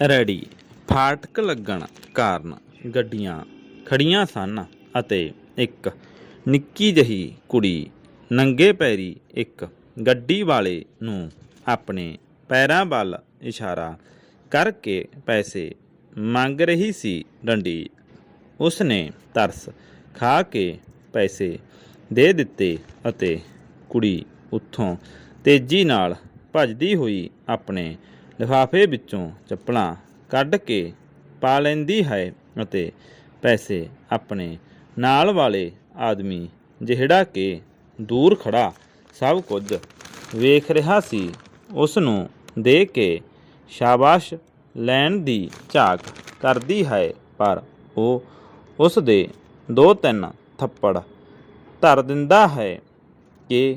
Ready. ਫਾਟਕ ਲੱਗਣ ਕਾਰਨ ਗੱਡੀਆਂ ਖੜੀਆਂ ਸਨ ਅਤੇ ਇੱਕ ਨਿੱਕੀ ਜਹੀ ਕੁੜੀ ਨੰਗੇ ਪੈਰੀ ਇੱਕ ਗੱਡੀ ਵਾਲੇ ਨੂੰ ਆਪਣੇ ਪੈਰਾਂ ਵੱਲ ਇਸ਼ਾਰਾ ਕਰਕੇ ਪੈਸੇ ਮੰਗ ਰਹੀ ਸੀ। ਡੰਡੀ ਉਸਨੇ ਤਰਸ ਖਾ ਕੇ ਪੈਸੇ ਦੇ ਦਿੱਤੇ ਅਤੇ ਕੁੜੀ ਉੱਥੋਂ ਤੇਜ਼ੀ ਨਾਲ ਭੱਜਦੀ ਹੋਈ ਆਪਣੇ ਲਿਫਾਫੇ ਵਿੱਚੋਂ ਚੱਪਲਾਂ ਕੱਢ ਕੇ ਪਾ ਲੈਂਦੀ ਹੈ ਅਤੇ ਪੈਸੇ ਆਪਣੇ ਨਾਲ ਵਾਲੇ ਆਦਮੀ ਜਿਹੜਾ ਕਿ ਦੂਰ ਖੜਾ ਸਭ ਕੁਝ ਵੇਖ ਰਿਹਾ ਸੀ ਉਸ ਨੂੰ ਦੇ ਕੇ ਸ਼ਾਬਾਸ਼ ਲੈਣ ਦੀ ਝਾਕ ਕਰਦੀ ਹੈ, ਪਰ ਉਹ ਉਸ ਦੇ ਦੋ ਤਿੰਨ ਥੱਪੜ ਧਰ ਦਿੰਦਾ ਹੈ ਕਿ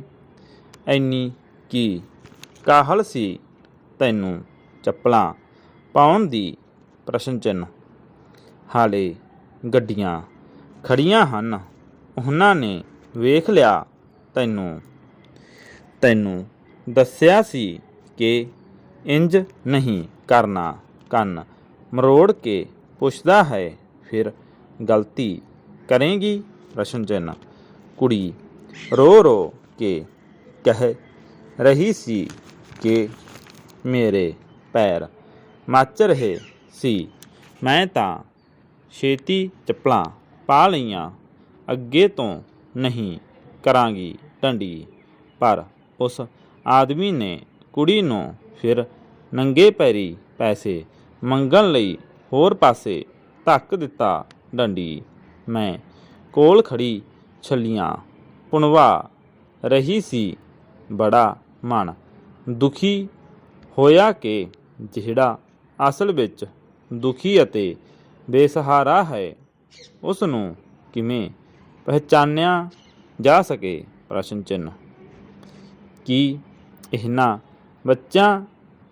ਐਨੀ ਕੀ ਕਾਹਲ ਸੀ ਤੈਨੂੰ ਚੱਪਲਾਂ ਪਾਉਣ ਦੀ ਪ੍ਰਸ਼ਨ ਚਿੰਨ੍ਹ ਹਾਲੇ ਗੱਡੀਆਂ ਖੜੀਆਂ ਹਨ। ਉਹਨਾਂ ਨੇ ਵੇਖ ਲਿਆ ਤੈਨੂੰ। ਤੈਨੂੰ ਦੱਸਿਆ ਸੀ ਕਿ ਇੰਜ ਨਹੀਂ ਕਰਨਾ। ਕੰਨ ਮਰੋੜ ਕੇ ਪੁੱਛਦਾ ਹੈ, ਫਿਰ ਗਲਤੀ ਕਰੇਗੀ ਪ੍ਰਸ਼ਨ ਚਿੰਨ੍ਹ ਕੁੜੀ ਰੋ ਰੋ ਕੇ ਕਹਿ ਰਹੀ ਸੀ ਕਿ ਮੇਰੇ ਪੈਰ। ਮੱਚ ਰਹੇ ਸੀ। ਮੈਂ ਤਾਂ ਛੇਤੀ ਚੱਪਲਾਂ ਪਾ ਲਈਆਂ। ਅੱਗੇ ਤੋਂ ਨਹੀਂ ਕਰਾਂਗੀ ਢੰਡੀ ਪਰ ਉਸ ਆਦਮੀ ਨੇ ਕੁੜੀ ਨੂੰ ਫਿਰ ਨੰਗੇ ਪੈਰੀ ਪੈਸੇ ਮੰਗਣ ਲਈ ਹੋਰ ਪਾਸੇ ਧੱਕ ਦਿੱਤਾ ਡੰਡੀ। ਮੈਂ ਕੋਲ ਖੜੀ ਛੱਲੀਆਂ ਪੁਣਵਾ ਰਹੀ ਸੀ। ਬੜਾ ਮਨ ਦੁਖੀ ਹੋਇਆ ਕਿ ਜਿਹੜਾ ਅਸਲ ਵਿੱਚ ਦੁਖੀ ਅਤੇ ਬੇਸਹਾਰਾ ਹੈ ਉਸ ਨੂੰ ਕਿਵੇਂ ਪਹਿਚਾਨਿਆ ਜਾ ਸਕੇ? ਪ੍ਰਸ਼ਨ ਚਿੰਨ੍ਹ। ਕੀ ਇਹਨਾਂ ਬੱਚਿਆਂ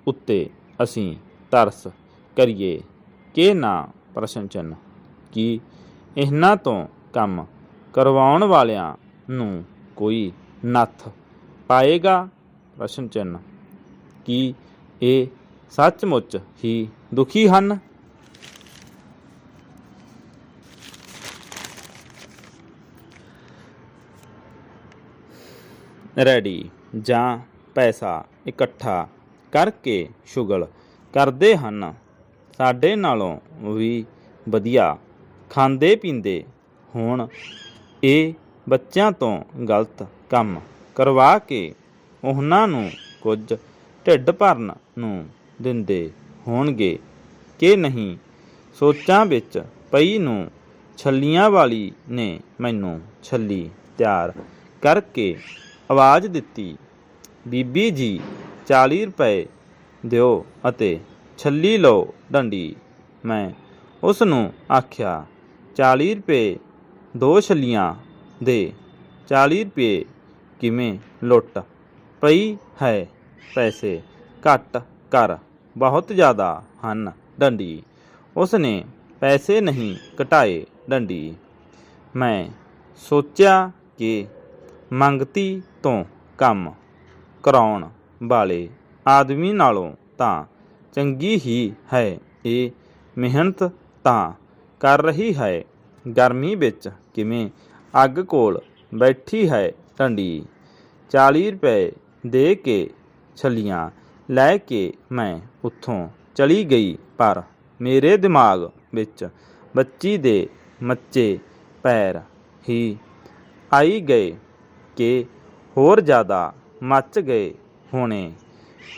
ਉੱਤੇ ਅਸੀਂ ਤਰਸ ਕਰੀਏ ਕਿ ਨਾ? ਪ੍ਰਸ਼ਨ ਚਿੰਨ੍ਹ। ਕੀ ਇਹਨਾਂ ਤੋਂ ਕੰਮ ਕਰਵਾਉਣ ਵਾਲਿਆਂ ਨੂੰ ਕੋਈ ਨੱਥ ਪਾਏਗਾ? ਪ੍ਰਸ਼ਨ ਚਿੰਨ੍ਹ। ਕੀ ਇਹ ਸੱਚਮੁੱਚ ਹੀ ਦੁਖੀ ਹਨ। ਰੈਡੀ, ਜਾਂ ਪੈਸਾ ਇਕੱਠਾ ਕਰਕੇ ਸ਼ੁਗਲ ਕਰਦੇ ਹਨ। ਸਾਡੇ ਨਾਲੋਂ ਵੀ ਵਧੀਆ ਖਾਂਦੇ ਪੀਂਦੇ ਹੋਣ। ਇਹ ਬੱਚਿਆਂ ਤੋਂ ਗਲਤ ਕੰਮ ਕਰਵਾ ਕੇ ਉਹਨਾਂ ਨੂੰ ਕੁਝ ਢਿੱਡ ਭਰਨ ਨੂੰ ਦਿੰਦੇ ਹੋਣਗੇ ਕਿ ਨਹੀਂ? ਸੋਚਾਂ ਵਿੱਚ ਪਈ ਨੂੰ ਛੱਲੀਆਂ ਵਾਲੀ ਨੇ ਮੈਨੂੰ ਛੱਲੀ ਤਿਆਰ ਕਰਕੇ ਆਵਾਜ਼ ਦਿੱਤੀ, ਬੀਬੀ ਜੀ 40 ਰੁਪਏ ਦਿਓ ਅਤੇ ਛੱਲੀ ਲਓ ਡੰਡੀ। ਮੈਂ ਉਸ ਨੂੰ ਆਖਿਆ 40 ਰੁਪਏ ਦੋ ਛੱਲੀਆਂ ਦੇ 40 ਰੁਪਏ ਕਿਵੇਂ ਲੁੱਟ? ਪਈ ਹੈ ਪੈਸੇ ਘੱਟ। ਕਰ ਬਹੁਤ ਜ਼ਿਆਦਾ ਹਨ ਡੰਡੀ। ਉਸ ਨੇ ਪੈਸੇ ਨਹੀਂ ਘਟਾਏ ਡੰਡੀ। ਮੈਂ ਸੋਚਿਆ ਕਿ ਮੰਗਤੀ ਤੋਂ ਕੰਮ ਕਰਾਉਣ ਵਾਲੇ ਆਦਮੀ ਨਾਲੋਂ ਤਾਂ ਚੰਗੀ ਹੀ ਹੈ। ਇਹ ਮਿਹਨਤ ਤਾਂ ਕਰ ਰਹੀ ਹੈ। ਗਰਮੀ ਵਿੱਚ ਕਿਵੇਂ ਅੱਗ ਕੋਲ ਬੈਠੀ ਹੈ ਢੰਡੀ 40 ਰੁਪਏ ਦੇ ਕੇ ਛੱਲੀਆਂ ਲੈ ਕੇ ਮੈਂ ਉੱਥੋਂ ਚਲੀ ਗਈ, ਪਰ ਮੇਰੇ ਦਿਮਾਗ ਵਿੱਚ ਬੱਚੀ ਦੇ ਮੱਚੇ ਪੈਰ ਹੀ ਆਈ ਗਏ ਕਿ ਹੋਰ ਜ਼ਿਆਦਾ ਮੱਚ ਗਏ ਹੋਣੇ।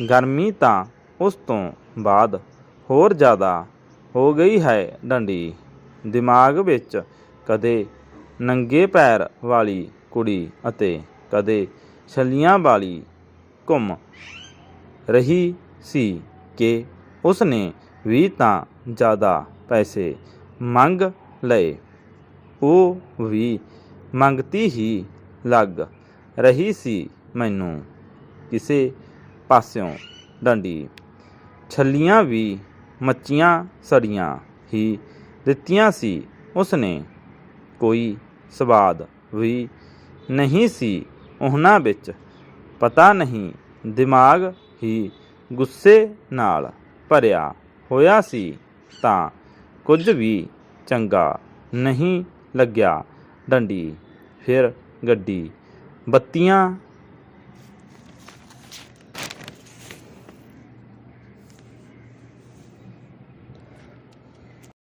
ਗਰਮੀ ਤਾਂ ਉਸ ਤੋਂ ਬਾਅਦ ਹੋਰ ਜ਼ਿਆਦਾ ਹੋ ਗਈ ਹੈ ਡੰਡੀ। ਦਿਮਾਗ ਵਿੱਚ ਕਦੇ ਨੰਗੇ ਪੈਰ ਵਾਲੀ ਕੁੜੀ ਅਤੇ ਕਦੇ ਛੱਲੀਆਂ ਵਾਲੀ ਘੁੰਮ ਰਹੀ ਸੀ ਕਿ ਉਸ ਨੇ ਵੀ ਤਾਂ ਜ਼ਿਆਦਾ ਪੈਸੇ ਮੰਗ ਲਏ। ਉਹ ਵੀ ਮੰਗਤੀ ਹੀ ਲੱਗ ਰਹੀ ਸੀ ਮੈਨੂੰ ਕਿਸੇ ਪਾਸਿਓਂ ਡੰਡੀ। ਛੱਲੀਆਂ ਵੀ ਮੱਚੀਆਂ ਸੜੀਆਂ ਹੀ ਦਿੱਤੀਆਂ ਸੀ। ਉਸਨੇ ਕੋਈ ਸਵਾਦ ਵੀ ਨਹੀਂ ਸੀ। ਉਹਨਾਂ ਵਿੱਚ ਪਤਾ ਨਹੀਂ ਦਿਮਾਗ ਹੀ ਗੁੱਸੇ ਨਾਲ ਭਰਿਆ ਹੋਇਆ ਸੀ ਤਾਂ ਕੁਝ ਵੀ ਚੰਗਾ ਨਹੀਂ ਲੱਗਿਆ। ਡੰਡੀ, ਫਿਰ ਗੱਡੀ, ਬੱਤੀਆਂ